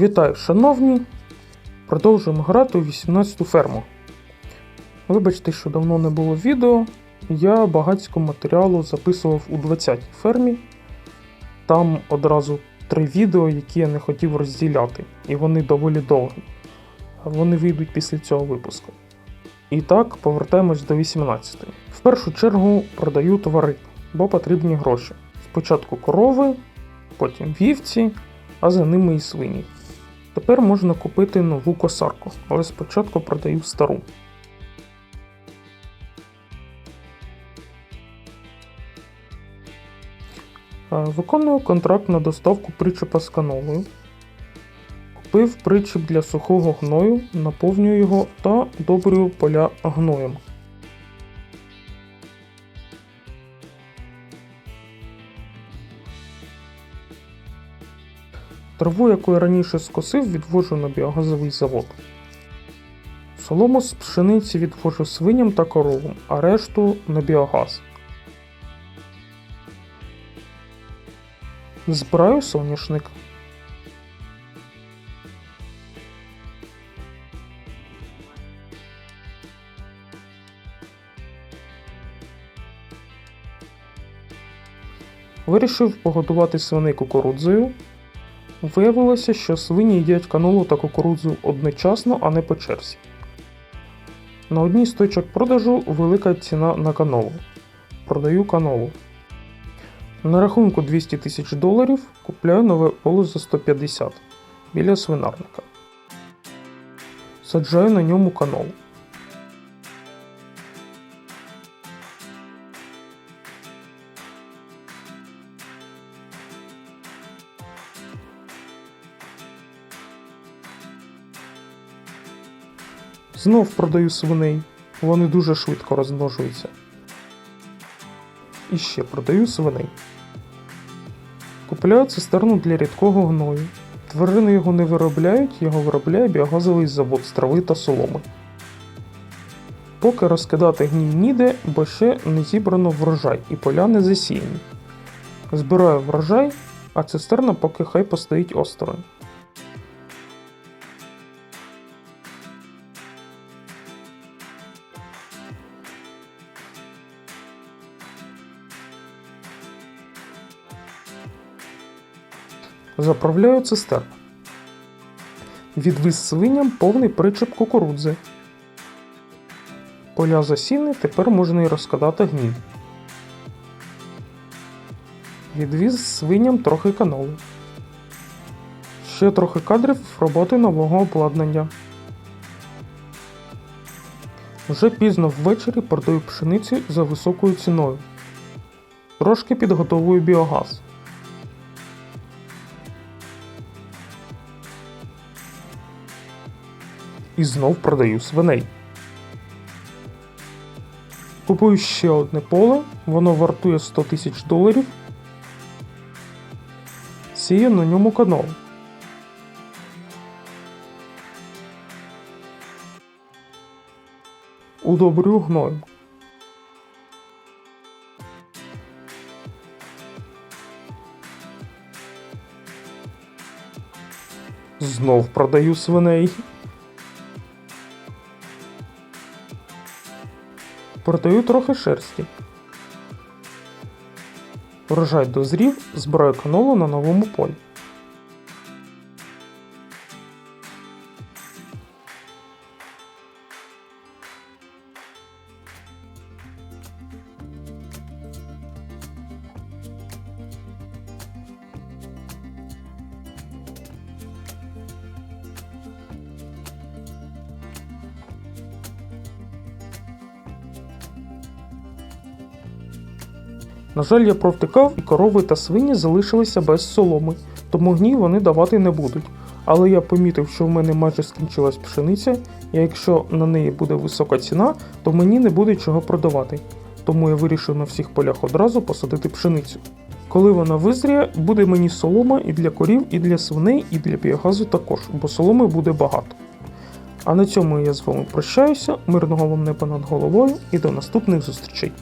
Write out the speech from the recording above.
Вітаю, шановні! Продовжуємо грати у 18-ту ферму. Вибачте, що давно не було відео. Я багатського матеріалу записував у 20-й фермі. Там одразу три відео, які я не хотів розділяти, і вони доволі довгі. Вони вийдуть після цього випуску. І так, повертаємось до 18-ї. В першу чергу продаю тварин, бо потрібні гроші. Спочатку корови, потім вівці, а за ними і свині. Тепер можна купити нову косарку, але спочатку продаю стару. Е, Виконую контракт на доставку причепа з канолою. Купив причіп для сухого гною, наповнюю його та добрюю поля гноєм. Траву, яку я раніше скосив, відвожу на біогазовий завод. Солому з пшениці відвожу свиням та коровам, а решту на біогаз. Збираю соняшник. Вирішив погодувати свиней кукурудзою. Виявилося, що свині їдять канолу та кукурудзу одночасно, а не по черзі. На одній з точок продажу велика ціна на канолу. Продаю канолу. На рахунку 200 тисяч доларів купляю нове поле за 150 біля свинарника. Саджаю на ньому канолу. Знов продаю свиней. Вони дуже швидко розмножуються. І ще продаю свиней. Купляю цистерну для рідкого гною. Тварини його не виробляють, його виробляє біогазовий завод з трави та соломи. Поки розкидати гній ніде, бо ще не зібрано врожай і поля не засіяні. Збираю врожай, а цистерна поки хай постоїть осторонь. Заправляю цистерну. Відвіз свиням повний причеп кукурудзи. Поля засіни, тепер можна і розкидати гній. Відвіз свиням трохи каноли. Ще трохи кадрів роботи нового обладнання. Вже пізно ввечері продаю пшеницю за високою ціною. Трошки підготовую біогаз. І знов продаю свиней. Купую ще одне поле, воно вартує 100 тисяч доларів. Сію на ньому канал. Удобрюю гноєм. Знов продаю свиней. Продаю трохи шерсті. Врожай дозрів, збираю канолу на новому полі. На жаль, я провтикав, і корови та свині залишилися без соломи, тому гній вони давати не будуть. Але я помітив, що в мене майже скінчилась пшениця, і якщо на неї буде висока ціна, то мені не буде чого продавати. Тому я вирішив на всіх полях одразу посадити пшеницю. Коли вона визріє, буде мені солома і для корів, і для свиней, і для біогазу також, бо соломи буде багато. А на цьому я з вами прощаюся. Мирного вам неба над головою і до наступних зустрічей.